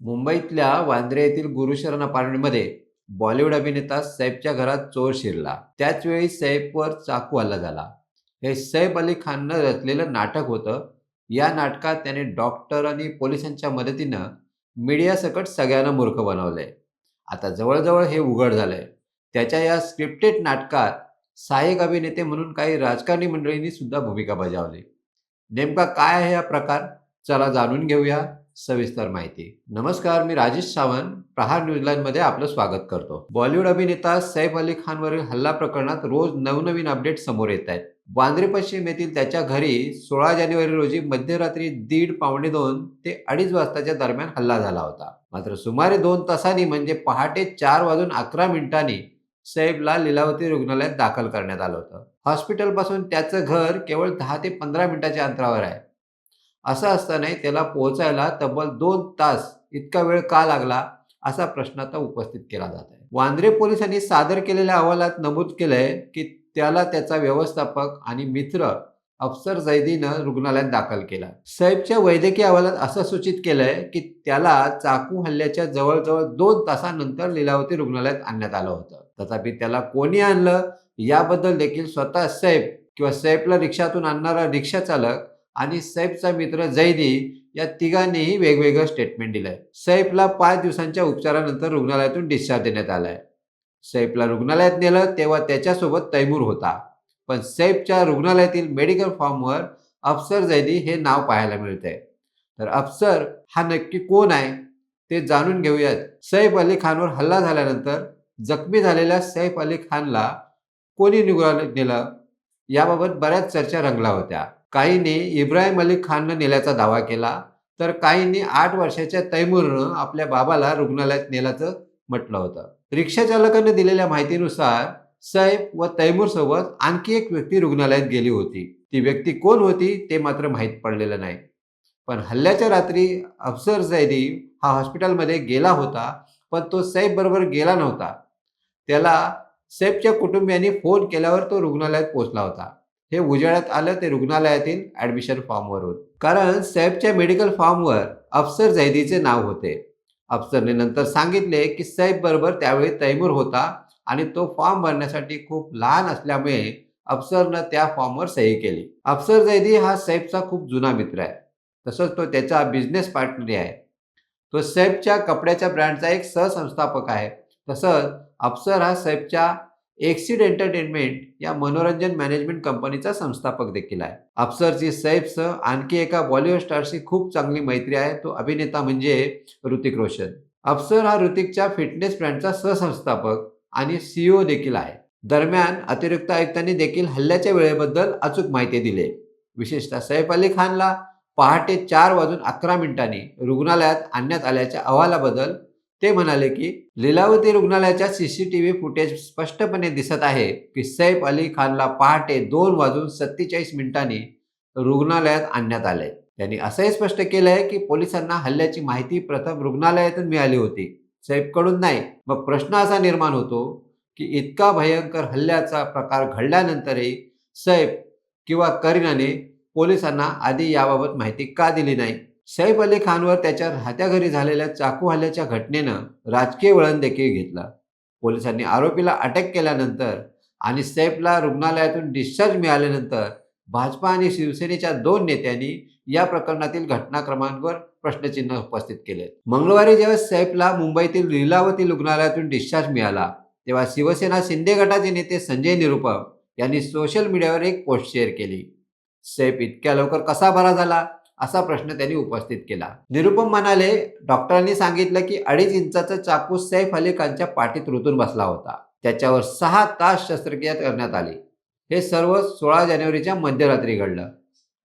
मुंबईतल्या वांद्रे येथील गुरुशरण अपार्टमेंटमध्ये बॉलिवूड अभिनेता सैफच्या घरात चोर शिरला. त्याच वेळी सैफवर चाकू हल्ला झाला. हे सैफ अली खाननं रचलेलं नाटक होतं. या नाटकात त्याने डॉक्टर आणि पोलिसांच्या मदतीनं मीडियासकट सगळ्यांना मूर्ख बनवलंय. आता जवळजवळ हे उघड झालंय. त्याच्या या स्क्रिप्टेड नाटकात सहाय्यक अभिनेते म्हणून काही राजकारणी मंडळींनी सुद्धा भूमिका बजावली. नेमका काय आहे हा प्रकार? चला जाणून घेऊया. सविस्तर माहिती. नमस्कार मी राजेश सावंत. प्रहार न्यूझीलंडमध्ये आपलं स्वागत करतो. बॉलिवूड अभिनेता सैफ अली खानवरील हल्ला प्रकरणात रोज नवनवीन अपडेट समोर येत आहेत. वांद्रे पश्चिम येथील त्याच्या घरी सोळा जानेवारी रोजी मध्यरात्री दीड पावणे दोन ते अडीच वाजताच्या दरम्यान हल्ला झाला होता. मात्र सुमारे दोन तासांनी म्हणजे पहाटे चार वाजून अकरा मिनिटांनी सैफला लिलावती रुग्णालयात दाखल करण्यात आलं होतं. हॉस्पिटलपासून त्याचं घर केवळ दहा ते पंधरा मिनिटाच्या अंतरावर आहे. असं असतानाही त्याला पोहोचायला तब्बल दोन तास इतका वेळ का लागला असा प्रश्न आता उपस्थित केला जात आहे. वांद्रे पोलिसांनी सादर केलेल्या अहवालात नमूद केलंय की त्याला त्याचा व्यवस्थापक आणि मित्र अफसर जैदीनं रुग्णालयात दाखल केला. सैफच्या वैद्यकीय अहवालात असं सूचित केलंय की त्याला चाकू हल्ल्याच्या जवळजवळ दोन तासानंतर लिलावती रुग्णालयात आणण्यात आलं होतं. तथापि त्याला कोणी आणलं? याबद्दल देखील स्वतः सैफ किंवा सैफला रिक्षातून आणणारा रिक्षा चालक आणि सैफचा मित्र जैदी या तिघांनीही वेगवेगळं स्टेटमेंट दिलंय. सैफला पाच दिवसांच्या उपचारानंतर रुग्णालयातून डिस्चार्ज देण्यात आलाय. सैफला रुग्णालयात नेलं तेव्हा त्याच्यासोबत तैमूर होता. पण सैफच्या रुग्णालयातील मेडिकल फॉर्मवर अफसर जैदी हे नाव पाहायला मिळतंय. तर अफसर हा नक्की कोण आहे ते जाणून घेऊयात. सैफ अली खानवर हल्ला झाल्यानंतर जखमी झालेल्या सैफ अली खानला कोणी निघालं नेलं? याबाबत बऱ्याच चर्चा रंगल्या होत्या. काहींनी इब्राहिम अली खाननं नेल्याचा दावा केला तर काहींनी आठ वर्षाच्या तैमूरनं आपल्या बाबाला रुग्णालयात नेल्याचं म्हटलं होतं. रिक्षा चालकानं दिलेल्या माहितीनुसार सैफ व तैमूर सोबत आणखी एक व्यक्ती रुग्णालयात गेली होती. ती व्यक्ती कोण होती ते मात्र माहीत पडलेलं नाही. पण हल्ल्याच्या रात्री अफसर जैदी हा हॉस्पिटलमध्ये गेला होता पण तो सैफ बरोबर गेला नव्हता. त्याला सैफच्या कुटुंबियांनी फोन केल्यावर तो रुग्णालयात पोहोचला होता. हे उजेडात आलं ते रुग्णालयातील ऍडमिशन फॉर्मवरून कारण सैफच्या मेडिकल फॉर्मवर अफसर जैदीचे नाव होते. अफसरने नंतर सांगितले की सैफ बरोबर त्यावेळी तैमूर होता आणि तो फॉर्म भरण्यासाठी खूप लहान असल्यामुळे अफसरनं त्या फॉर्मवर सही केली. अफसर जैदी हा सैफचा खूप जुना मित्र आहे. तसंच तो त्याचा बिझनेस पार्टनर आहे. तो सैफच्या कपड्याच्या ब्रँडचा एक सहसंस्थापक आहे. तसंच अफसर हा सैफच्या एक्सिड एंटरटेनमेंट या मनोरंजन मॅनेजमेंट कंपनीचा संस्थापक देखील आहे. अफसरची सैफसह आणखी एका बॉलिवूड स्टारशी खूप चांगली मैत्री आहे. तो अभिनेता म्हणजे ऋतिक रोशन. अफसर हा ऋतिकच्या फिटनेस ब्रँडचा सहसंस्थापक आणि सीईओ देखील आहे. दरम्यान अतिरिक्त आयुक्तांनी देखील हल्ल्याच्या वेळेबद्दल अचूक माहिती दिली. विशेषतः सैफ अली खानला पहाटे चार वाजून अकरा मिनिटांनी रुग्णालयात आणण्यात आल्याच्या अहवालाबद्दल ते म्हणाले की लिलावती रुग्णालयाच्या सीसीटीव्ही फुटेज स्पष्टपणे दिसत आहे की सैफ अली खानला पहाटे दोन वाजून सत्तेचाळीस मिनिटांनी रुग्णालयात आणण्यात आले. त्यांनी असंही स्पष्ट केलं आहे की पोलिसांना हल्ल्याची माहिती प्रथम रुग्णालयातून मिळाली होती. सैफकडून नाही मग प्रश्न असा निर्माण होतो की इतका भयंकर हल्ल्याचा प्रकार घडल्यानंतरही सैफ किंवा करीनाने पोलिसांना आधी याबाबत माहिती का दिली नाही? सैफ अली खानवर त्याच्या राहत्या घरी झालेल्या चाकू हल्ल्याच्या घटनेनं राजकीय वळण देखील घेतलं. पोलिसांनी आरोपीला अटक केल्यानंतर आणि सैफला रुग्णालयातून डिस्चार्ज मिळाल्यानंतर भाजपा आणि शिवसेनेच्या दोन नेत्यांनी या प्रकरणातील घटनाक्रमांवर प्रश्नचिन्ह उपस्थित केले. मंगळवारी जेव्हा सैफला मुंबईतील लीलावती रुग्णालयातून डिस्चार्ज मिळाला तेव्हा शिवसेना शिंदे गटाचे नेते संजय निरुपम यांनी सोशल मीडियावर एक पोस्ट शेअर केली. सैफ इतक्या लवकर कसा बरा झाला? असा प्रश्न त्यांनी उपस्थित केला. निरुपम म्हणाले डॉक्टरांनी सांगितलं की अडीच इंचाचा चाकू सैफ अली खानच्या पाठीत रुतून बसला होता. त्याच्यावर सहा तास शस्त्रक्रिया करण्यात आली. हे सर्व सोळा जानेवारीच्या मध्यरात्री घडलं.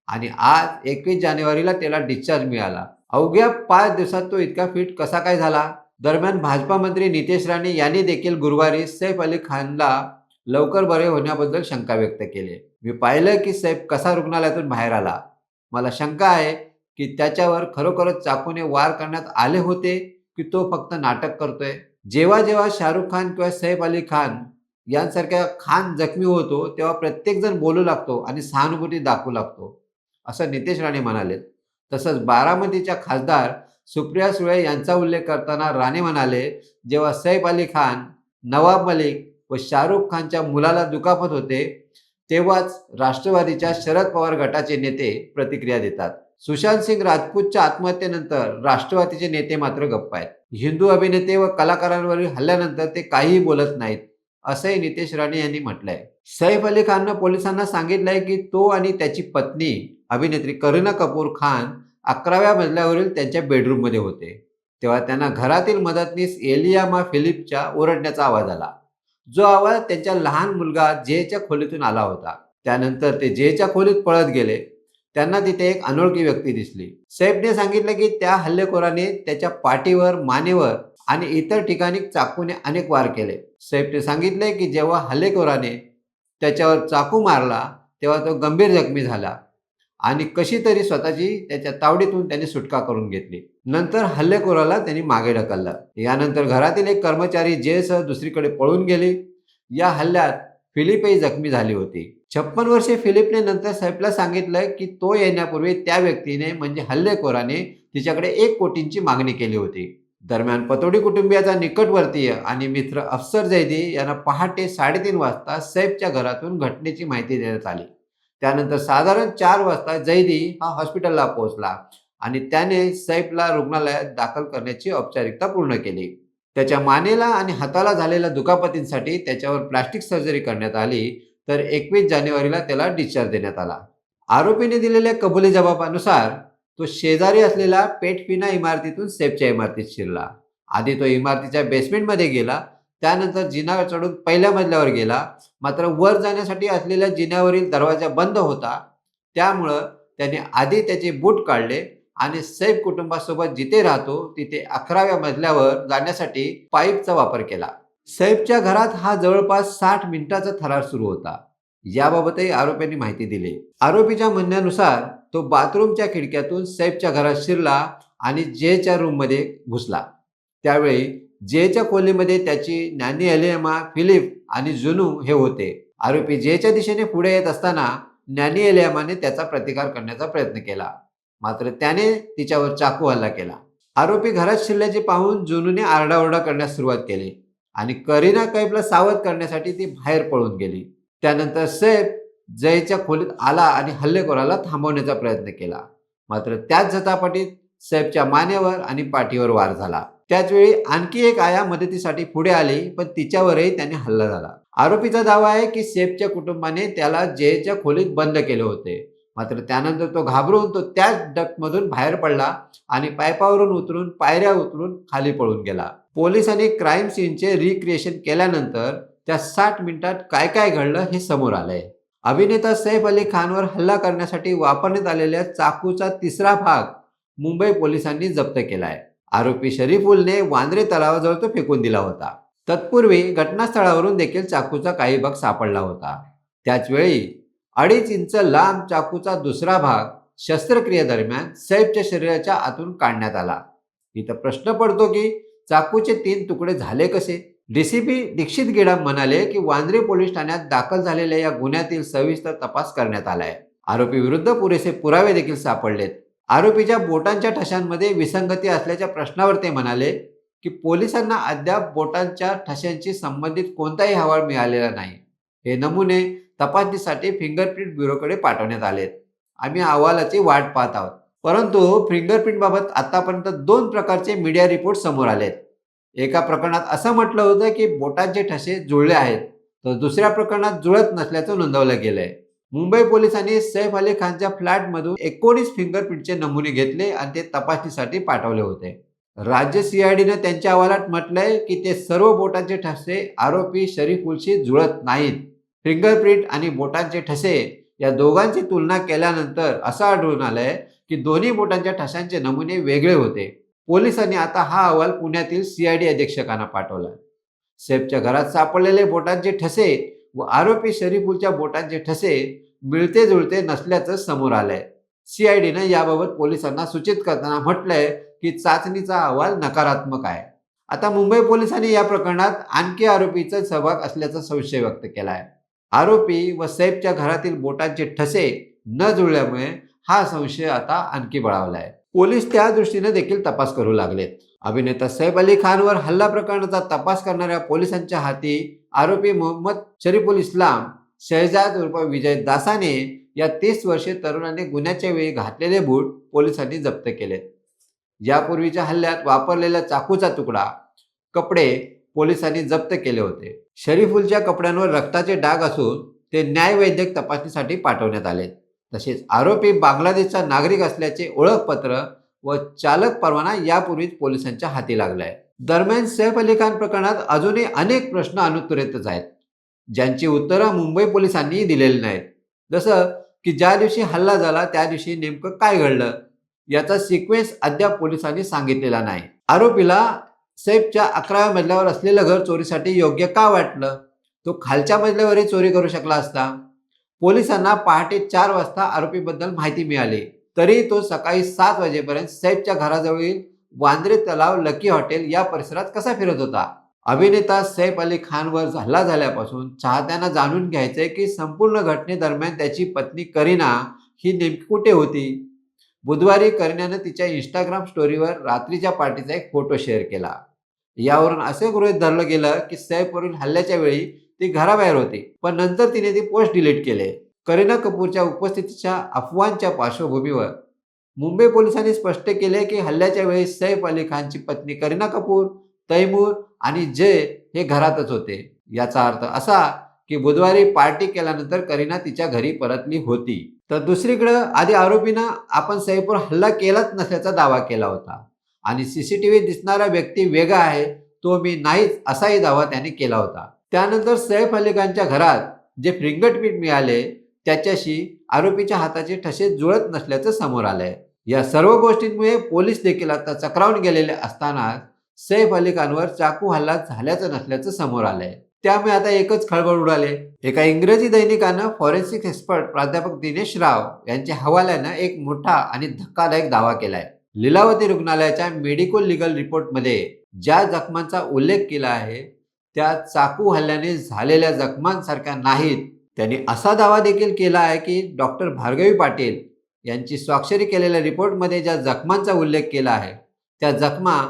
आणि आज एकवीस जानेवारीला त्याला डिस्चार्ज मिळाला. अवघ्या पाच दिवसात तो इतका फिट कसा काय झाला? दरम्यान भाजपा मंत्री नितेश राणे यांनी देखील गुरुवारी सैफ अली खानला लवकर बरे होण्याबद्दल शंका व्यक्त केली. मी पाहिलं की सैफ कसा रुग्णालयातून बाहेर आला. मला शंका आहे की त्याच्यावर खरोखरच चाकूने वार करण्यात आले होते की तो फक्त नाटक करतोय? जेव्हा जेव्हा शाहरुख खान किंवा सैफ अली खान यांसारख्या खान जखमी होतो तेव्हा प्रत्येकजण बोलू लागतो आणि सहानुभूती दाखवू लागतो असं नितेश राणे म्हणाले. तसंच बारामतीच्या खासदार सुप्रिया सुळे यांचा उल्लेख करताना राणे म्हणाले जेव्हा सैफ अली खान नवाब मलिक व शाहरुख खानच्या मुलाला दुखापत होते तेव्हाच राष्ट्रवादीच्या शरद पवार गटाचे नेते प्रतिक्रिया देतात. सुशांत सिंग राजपूतच्या आत्महत्येनंतर राष्ट्रवादीचे नेते मात्र गप्प आहेत. हिंदू अभिनेते व कलाकारांवरील हल्ल्यानंतर ते काहीही बोलत नाहीत असंही नितेश राणे यांनी म्हटलंय. सैफ अली खाननं पोलिसांना सांगितलंय की तो आणि त्याची पत्नी अभिनेत्री करीना कपूर खान अकराव्या मजल्यावरील त्यांच्या बेडरूममध्ये होते. तेव्हा त्यांना घरातील मदतनीस एलियामा फिलिपच्या ओरडण्याचा आवाज आला. जो आवाज त्यांच्या लहान मुलगा जेच्या खोलीतून आला होता. त्यानंतर ते जेच्या खोलीत पळत गेले. त्यांना तिथे एक अनोळखी व्यक्ती दिसली. सैफने सांगितलं की त्या हल्लेखोराने त्याच्या पाठीवर मानेवर आणि इतर ठिकाणी चाकूने अनेक वार केले. सैफने सांगितले की जेव्हा हल्लेखोराने त्याच्यावर चाकू मारला तेव्हा तो गंभीर जखमी झाला. आणि कशी तरी स्वतःची त्याच्या तावडीतून त्याने सुटका करून घेतली. नंतर हल्लेखोराला त्यांनी मागे ढकललं. यानंतर घरातील एक कर्मचारी जेसह दुसरीकडे पळून गेली. या हल्ल्यात फिलिपही जखमी झाली होती. छप्पन वर्षे फिलिपने नंतर सैफला सांगितलं की तो येण्यापूर्वी त्या व्यक्तीने म्हणजे हल्लेखोराने तिच्याकडे एक कोटींची मागणी केली होती. दरम्यान पतोडी कुटुंबियाचा निकटवर्तीय आणि मित्र अफसर जैदी यांना पहाटे साडेतीन वाजता सैफच्या घरातून घटनेची माहिती देण्यात आली. त्यानंतर साधारण चार वाजता जैदी हा हॉस्पिटलला पोहोचला आणि त्याने सैफला रुग्णालयात दाखल करण्याची औपचारिकता पूर्ण केली. त्याच्या मानेला आणि हाताला झालेल्या दुखापतींसाठी त्याच्यावर प्लास्टिक सर्जरी करण्यात आली तर एकवीस जानेवारीला त्याला डिस्चार्ज देण्यात आला. आरोपीने दिलेल्या कबुली जबाबानुसार तो शेजारी असलेल्या पेटफिना इमारतीतून सेफच्या इमारतीत शिरला. आधी तो इमारतीच्या बेसमेंटमध्ये गेला त्यानंतर जिना चढून पहिल्या मजल्यावर गेला. मात्र वर जाण्यासाठी असलेल्या जिन्यावरील दरवाजा बंद होता. त्यामुळं त्याने आधी त्याचे बूट काढले आणि सैफ कुटुंबासोबत जिथे राहतो तिथे अकराव्या मजल्यावर जाण्यासाठी पाईपचा वापर केला. सैफच्या घरात हा जवळपास साठ मिनिटाचा थरार सुरू होता. याबाबतही आरोपींनी माहिती दिली. आरोपीच्या म्हणण्यानुसार तो बाथरूमच्या खिडक्यातून सैफच्या घरात शिरला आणि जेच्या रूममध्ये घुसला. त्यावेळी जेच्या खोलीमध्ये त्याची नॅनी एलियमा फिलिप आणि जुनू हे होते. आरोपी जेच्या दिशेने पुढे येत असताना नॅनी एलियमाने त्याचा प्रतिकार करण्याचा प्रयत्न केला. मात्र त्याने तिच्यावर चाकू हल्ला केला. आरोपी घरात शिरल्याचे पाहून जुनूने आरडाओरडा करण्यास सुरुवात केली आणि करीना कैफला सावध करण्यासाठी ती बाहेर पळून गेली. त्यानंतर सैफ जयच्या खोलीत आला आणि हल्लेखोराला थांबवण्याचा प्रयत्न केला. मात्र त्याच झटापटीत सैफच्या मानेवर आणि पाठीवर वार झाला. त्याचवेळी आणखी एक आया मदतीसाठी पुढे आली पण तिच्यावरही त्याने हल्ला झाला. आरोपीचा दावा आहे की सेफच्या कुटुंबाने त्याला जेच्या खोलीत बंद केले होते. मात्र त्यानंतर तो घाबरून तो त्याच डकमधून बाहेर पडला आणि पायपावरून उतरून पायऱ्या उतरून खाली पळून गेला. पोलिसांनी क्राईम सीनचे रिक्रिएशन केल्यानंतर त्या साठ मिनिटात काय काय घडलं हे समोर आलंय. अभिनेता सैफ अली खानवर हल्ला करण्यासाठी वापरण्यात आलेल्या चाकूचा तिसरा भाग मुंबई पोलिसांनी जप्त केलाय. आरोपी शरीफुलने वांद्रे तलावाजवळ तो फेकून दिला होता. तत्पूर्वी घटनास्थळावरून देखील चाकूचा काही भाग सापडला होता. त्याचवेळी अडीच इंच लांब चाकूचा दुसरा भाग शस्त्रक्रियेदरम्यान सैफच्या शरीराच्या आतून काढण्यात आला. इथं प्रश्न पडतो की चाकूचे तीन तुकडे झाले कसे? डीसीपी दीक्षित गेडाम म्हणाले की वांद्रे पोलीस ठाण्यात दाखल झालेल्या या गुन्ह्यातील सविस्तर तपास करण्यात आलाय. आरोपी विरुद्ध पुरेसे पुरावे देखील सापडलेत. आरोपीच्या बोटांच्या ठशांमध्ये विसंगती असल्याच्या प्रश्नावर ते म्हणाले की पोलिसांना अद्याप बोटांच्या ठशांशी संबंधित कोणताही अहवाल मिळालेला नाही. हे नमुने तपासणीसाठी फिंगरप्रिंट ब्युरोकडे पाठवण्यात आलेत. आम्ही अहवालाची वाट पाहत आहोत. परंतु फिंगरप्रिंटबाबत आतापर्यंत दोन प्रकारचे मीडिया रिपोर्ट समोर आलेत. एका प्रकरणात असं म्हटलं होतं की बोटांचे ठसे जुळले आहेत तर दुसऱ्या प्रकरणात जुळत नसल्याचं नोंदवलं गेलंय. मुंबई पोलिसांनी सैफ अली खानच्या फ्लॅटमधून एकोणीस फिंगरप्रिंटचे नमुने घेतले आणि ते तपासणीसाठी पाठवले होते. राज्य सीआयडीनं त्यांच्या अहवालात म्हटलंय की ते सर्व बोटांचे ठसे आरोपी शरीफुलशी जुळत नाहीत. फिंगरप्रिंट आणि बोटांचे ठसे या दोघांची तुलना केल्यानंतर असं आढळून आलंय की दोन्ही बोटांच्या ठशांचे नमुने वेगळे होते. पोलिसांनी आता हा अहवाल पुण्यातील सीआयडी अधीक्षकांना पाठवला सेफच्या घरात सापडलेले बोटांचे ठसे व आरोपी शरीफुलच्या बोटांचे ठसे मिळते जुळते नसल्याचं समोर आलंय. सीआयडीनं याबाबत पोलिसांना सूचित करताना म्हटलंय की चाचणीचा अहवाल नकारात्मक आहे. आता मुंबई पोलिसांनी या प्रकरणात आणखी आरोपीचा सहभाग असल्याचा संशय व्यक्त केला आहे आरोपी व सैफच्या घरातील बोटांचे ठसे न जुळल्यामुळे हा संशय आता आणखी बळावला आहे पोलीस त्या दृष्टीने देखील तपास करू लागलेत. अभिनेता सैफ अली खानवर हल्ला प्रकरणाचा तपास करणाऱ्या पोलिसांच्या हाती आरोपी मोहम्मद शरीफुल इस्लाम शहजाद उर्फ विजय दासाने या तीस वर्षे तरुणाने गुन्ह्याच्या वेळी घातलेले बूट पोलिसांनी जप्त केले. यापूर्वीच्या हल्ल्यात वापरलेला चाकूचा तुकडा कपडे पोलिसांनी जप्त केले होते. शरीफुलच्या कपड्यांवर रक्ताचे डाग असून ते न्यायवैद्यक तपासणीसाठी पाठवण्यात आले. तसेच आरोपी बांगलादेशचा नागरिक असल्याचे ओळखपत्र व चालक परवाना यापूर्वीच पोलिसांच्या हाती लागलाय. दरम्यान सैफ अली खान प्रकरणात अजूनही अनेक प्रश्न अनुत्तरितच आहेत. ज्यांची उत्तरं मुंबई पोलिसांनी दिलेली नाहीत. जसं की ज्या दिवशी हल्ला झाला त्या दिवशी नेमकं काय घडलं याचा सिक्वेन्स अद्याप पोलिसांनी सांगितलेला नाही. आरोपीला सैफच्या अकराव्या मजल्यावर असलेलं घर चोरीसाठी योग्य का वाटलं? तो खालच्या मजल्यावरही चोरी करू शकला असता? पोलिसांना पहाटे चार वाजता आरोपीबद्दल माहिती मिळाली. तरी तो सकाळी सात वाजेपर्यंत सैफच्या घराजवळील वांद्रे तलाव लकी हॉटेल या परिसरात कसा फिरत होता? अभिनेता सैफ अली खानवर हल्ला झाल्यापासून चाहत्यांना जाणून घ्यायचंय की संपूर्ण घटनेदरम्यान त्याची पत्नी करीना ही नेमकी कुठे होती? बुधवारी करीनानं तिच्या इंस्टाग्राम स्टोरीवर रात्रीच्या पार्टीचा एक फोटो शेअर केला. यावरून असे गृहित धरलं गेलं की सैफवरील हल्ल्याच्या वेळी ती घराबाहेर होती पण नंतर तिने ती पोस्ट डिलीट केले. करीना कपूरच्या उपस्थितीच्या अफवांच्या पार्श्वभूमीवर मुंबई पोलिसांनी स्पष्ट केले की हल्ल्याच्या वेळी सैफ अली खानची पत्नी करीना कपूर तैमूर आणि जय हे घरातच होते. याचा अर्थ असा की बुधवारी पार्टी केल्यानंतर करीना तिच्या घरी परतली होती. तर दुसरीकडं आधी आरोपीनं आपण सैफवर हल्ला केलाच नसल्याचा दावा केला होता. आणि सीसीटीव्ही दिसणारा व्यक्ती वेगळा आहे तो मी नाहीच असाही दावा त्याने केला होता. त्यानंतर सैफ अली खानच्या घरात जे फिंगरप्रिंट मिळाले त्याच्याशी आरोपीच्या हाताचे ठसे जुळत नसल्याचं समोर आलंय. या सर्व गोष्टींमुळे पोलीस देखील आता चक्रावून गेलेले असताना सैफ अली खानवर चाकू हल्ला झाल्याचं नसल्याचं समोर आलंय. त्यामुळे आता एकच खळबळ उडाले. एका इंग्रजी दैनिकानं फॉरेन्सिक एक्सपर्ट प्राध्यापक दिनेश राव यांच्या हवाल्यानं एक मोठा आणि धक्कादायक दावा केलाय. लीलावती रुग्णालयाच्या मेडिकल लिगल रिपोर्टमध्ये ज्या जखमांचा उल्लेख केला आहे त्या चाकू हल्ल्याने झालेल्या जखमांसारख्या नाहीत. त्यांनी असा दावा देखील केला आहे की डॉक्टर भार्गवी पाटील यांची स्वाक्षरी केलेल्या रिपोर्टमध्ये ज्या जखमांचा उल्लेख केला आहे त्या जखमा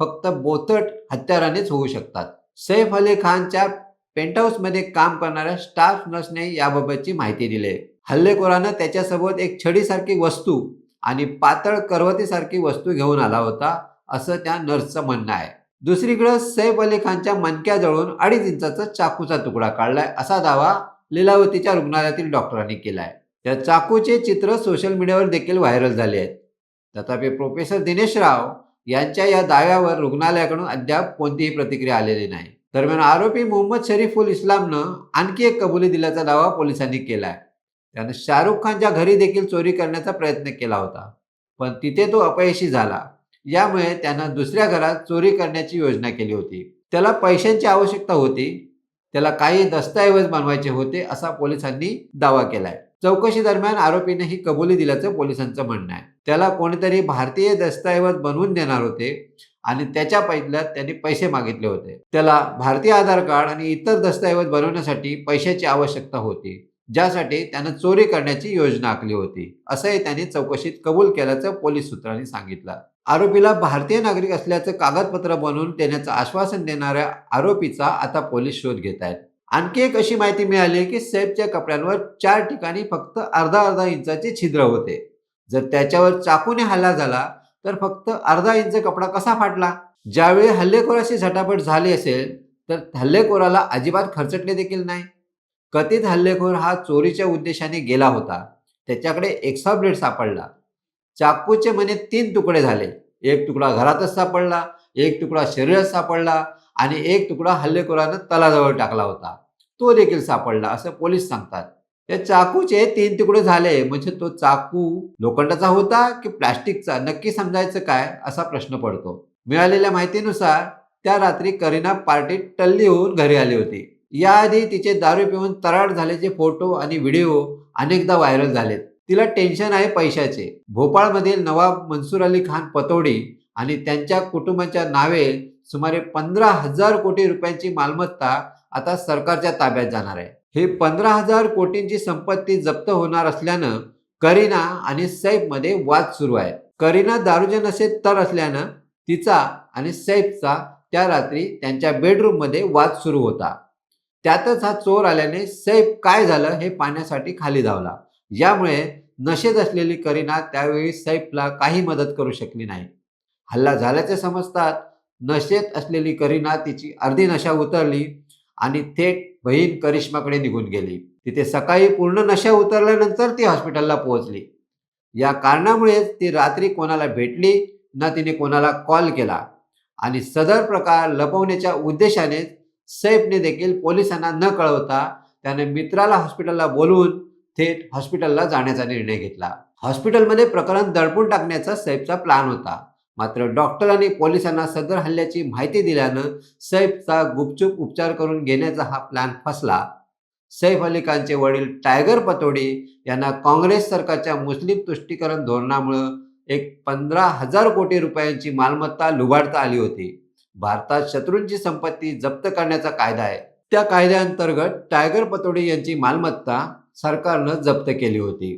फक्त बोथट हत्यारानेच होऊ शकतात. सैफ अली खानच्या पेंटहाऊसमध्ये काम करणाऱ्या स्टाफ नर्सने याबाबतची माहिती दिली. हल्लेखोरानं त्याच्यासोबत एक छडीसारखी वस्तू आणि पातळ करवतीसारखी वस्तू घेऊन आला होता असं त्या नर्सचं म्हणणं आहे. दुसरीकडे सैफ अली खानच्या मणक्याजवळून अडीच इंचाचा चाकूचा तुकडा काढलाय असा दावा लीलावतीच्या रुग्णालयातील डॉक्टरांनी केलाय. त्या चाकूचे चित्र सोशल मीडियावर देखील व्हायरल झाले आहेत. तथापि प्रोफेसर दिनेश राव यांच्या या दाव्यावर रुग्णालयाकडून अद्याप कोणतीही प्रतिक्रिया आलेली नाही. दरम्यान आरोपी मोहम्मद शरीफुल इस्लामनं आणखी एक कबुली दिल्याचा दावा पोलिसांनी केलाय. त्यानं शाहरुख खानच्या घरी देखील चोरी करण्याचा प्रयत्न केला होता. पण तिथे तो अपयशी झाला. यामुळे त्यानं दुसऱ्या घरात चोरी करण्याची योजना केली होती. त्याला पैशांची आवश्यकता होती. त्याला काही दस्तऐवज बनवायचे होते असा पोलिसांनी दावा केलाय. चौकशी दरम्यान आरोपीने ही कबुली दिल्याचं पोलिसांचं म्हणणं आहे. त्याला कोणीतरी भारतीय दस्तऐवज बनवून देणार होते आणि त्याच्या पैदल्यात त्यांनी पैसे मागितले होते. त्याला भारतीय आधार कार्ड आणि इतर दस्तऐवज बनवण्यासाठी पैशाची आवश्यकता होती ज्यासाठी त्यानं चोरी करण्याची योजना आखली होती असंही त्यांनी चौकशीत कबूल केल्याचं पोलीस सूत्रांनी सांगितलं. आरोपीला भारतीय नागरिक असल्याचं कागदपत्र बनवून देण्याचं आश्वासन देणाऱ्या आरोपीचा आता पोलीस शोध घेत आहेत. आणखी एक अशी माहिती मिळाली की सैफच्या कपड्यांवर चार ठिकाणी फक्त अर्धा अर्धा इंचाचे छिद्र होते. जर त्याच्यावर चाकूने हल्ला झाला तर फक्त अर्धा इंच कपडा कसा फाटला? ज्यावेळी हल्लेखोराशी झटापट झाली असेल तर हल्लेखोराला अजिबात खर्चटले देखील नाही. कथित हल्लेखोर हा चोरीच्या उद्देशाने गेला होता. त्याच्याकडे एक्सा ब्लेड सापडला. चाकूचे म्हणे तीन तुकडे झाले. एक तुकडा घरातच सापडला एक तुकडा शरीरात सापडला आणि एक तुकडा हल्लेखोरानं तलाजवळ टाकला होता. तो देखील सापडला असं पोलीस सांगतात. या चाकूचे तीन तुकडे झाले म्हणजे तो चाकू लोखंडाचा होता की प्लास्टिकचा? नक्की समजायचं काय? असा प्रश्न पडतो. मिळालेल्या माहितीनुसार त्या रात्री करीना पार्टीत टल्ली होऊन घरी आली होती. याआधी तिचे दारू पिऊन तराड झाल्याचे फोटो आणि व्हिडिओ अनेकदा व्हायरल झालेत. तिला टेन्शन आहे पैशाचे. भोपाळमधील नवाब मनसूर अली खान पतोडी आणि त्यांच्या कुटुंबाच्या नावे सुमारे पंधरा हजार कोटी रुपयांची मालमत्ता आता सरकारच्या ताब्यात जाणार आहे. हे पंधरा हजार कोटींची संपत्ती जप्त होणार असल्यानं करीना आणि सैफमध्ये वाद सुरू आहे. करीना दारूच्या नशेत तर असल्यानं तिचा आणि सैफचा त्या रात्री त्यांच्या बेडरूममध्ये वाद सुरू होता. त्यातच हा चोर आल्याने सैफ काय झालं हे पाहण्यासाठी खाली धावला. यामुळे नशेत असलेली करीना त्यावेळी सैफला काही मदत करू शकली नाही. हल्ला झाल्याचे समजतात नशेत असलेली करीना तिची अर्धी नशा उतरली आणि थेट बहीण करिश्माकडे निघून गेली. तिथे सकाळी पूर्ण नशा उतरल्यानंतर ती हॉस्पिटलला पोहोचली. या कारणामुळेच ती रात्री कोणाला भेटली ना तिने कोणाला कॉल केला आणि सदर प्रकार लपवण्याच्या उद्देशाने सैफने देखील पोलिसांना न कळवता त्याने मित्राला हॉस्पिटलला बोलवून थेट हॉस्पिटलला जाण्याचा निर्णय घेतला. हॉस्पिटलमध्ये प्रकरण दडपून टाकण्याचा सैफचा प्लान होता. मात्र डॉक्टर आणि पोलिसांना सदर हल्ल्याची माहिती दिल्यानं सैफचा गुपचूप उपचार करून घेण्याचा हा प्लॅन फसला. सैफ अली खानचे वडील टायगर पतोडी यांना काँग्रेस सरकारच्या मुस्लिम तुष्टीकरण धोरणामुळं एक पंधरा हजार कोटी रुपयांची मालमत्ता लुबाडता आली होती. भारतात शत्रूंची संपत्ती जप्त करण्याचा कायदा आहे. त्या कायद्याअंतर्गत टायगर पतोडी यांची मालमत्ता सरकारनं जप्त केली होती.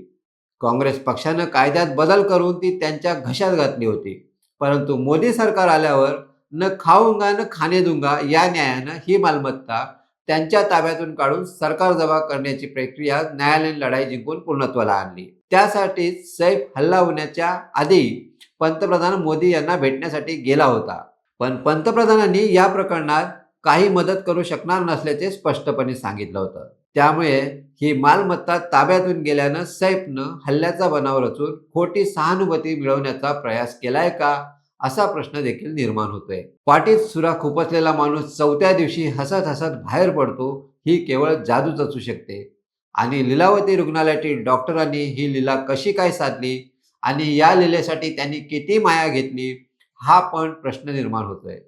काँग्रेस पक्षानं कायद्यात बदल करून ती त्यांच्या घशात घातली होती. परंतु मोदी सरकार आल्यावर न खाऊंगा न खाणे दुंगा या न्यायानं ही मालमत्ता त्यांच्या ताब्यातून काढून सरकार जमा करण्याची प्रक्रिया न्यायालयीन लढाई जिंकून पूर्णत्वाला आणली. त्यासाठी सैफ हल्ला होण्याच्या आधी पंतप्रधान मोदी यांना भेटण्यासाठी गेला होता. पण पंतप्रधानांनी या प्रकरणात काही मदत करू शकणार नसल्याचे स्पष्टपणे सांगितलं होतं. त्यामुळे ही मालमत्ता ताब्यातून गेल्यानं सैफनं हल्ल्याचा बनाव रचून खोटी सहानुभूती मिळवण्याचा प्रयास केलाय का? असा प्रश्न देखील निर्माण होतोय. पाठीत सुरा खुपसलेला माणूस चौथ्या दिवशी हसत हसत बाहेर पडतो ही केवळ जादूच असू शकते. आणि लिलावती रुग्णालयातील डॉक्टरांनी ही लीला कशी काय साधली आणि या लिलेसाठी त्यांनी किती माया घेतली हा पण प्रश्न निर्माण होतोय.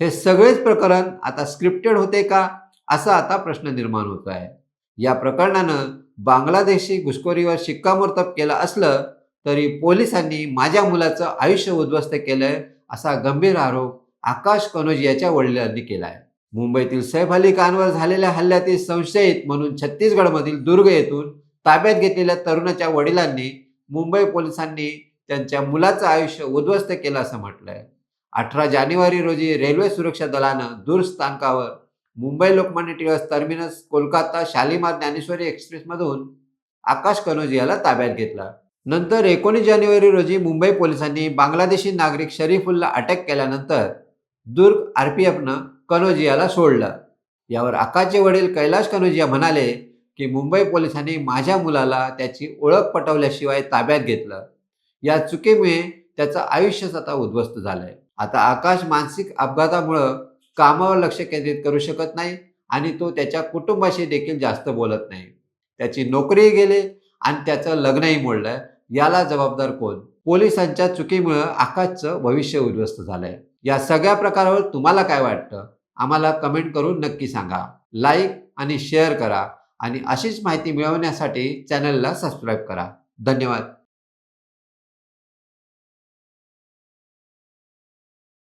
हे सगळेच प्रकरण आता स्क्रिप्टेड होते का? असा आता प्रश्न निर्माण होतो आहे या प्रकरणानं बांगलादेशी घुसखोरीवर शिक्कामोर्तब केलं असलं तरी पोलिसांनी माझ्या मुलाचं आयुष्य उद्ध्वस्त केलंय असा गंभीर आरोप आकाश कनोज याच्या वडिलांनी केलाय. मुंबईतील सैफ अली खानवर झालेल्या हल्ल्यातील संशयित म्हणून छत्तीसगडमधील दुर्ग येथून ताब्यात घेतलेल्या तरुणाच्या वडिलांनी मुंबई पोलिसांनी त्यांच्या मुलाचं आयुष्य उद्ध्वस्त केलं असं म्हटलंय. अठरा जानेवारी रोजी रेल्वे सुरक्षा दलानं दूर स्थानकावर मुंबई लोकमान्य टिळक टर्मिनस कोलकाता शालिमार ज्ञानेश्वरी एक्सप्रेसमधून आकाश कनोजी याला ताब्यात घेतला. नंतर एकोणीस जानेवारी रोजी मुंबई पोलिसांनी बांगलादेशी नागरिक शरीफुल्ला अटक केल्यानंतर दुर्ग आरपीएफनं कनोजियाला सोडलं. यावर आकाशचे वडील कैलाश कनोजिया म्हणाले की मुंबई पोलिसांनी माझ्या मुलाला त्याची ओळख पटवल्याशिवाय ताब्यात घेतलं. या चुकीमुळे त्याचं आयुष्यच आता उद्ध्वस्त झालंय. आता आकाश मानसिक अपघातामुळं कामावर लक्ष केंद्रित करू शकत नाही आणि तो त्याच्या कुटुंबाशी देखील जास्त बोलत नाही. त्याची नोकरीही गेली आणि त्याचं लग्नही मोडलंय याला जबाबदार कोण? पोलिसांच्या चुकीमुळं आकाशचं भविष्य उद्ध्वस्त झालंय. या सगळ्या प्रकारावर तुम्हाला काय वाटतं? आम्हाला कमेंट करून नक्की सांगा. लाईक आणि शेअर करा आणि अशीच माहिती मिळवण्यासाठी चॅनलला सबस्क्राईब करा. धन्यवाद.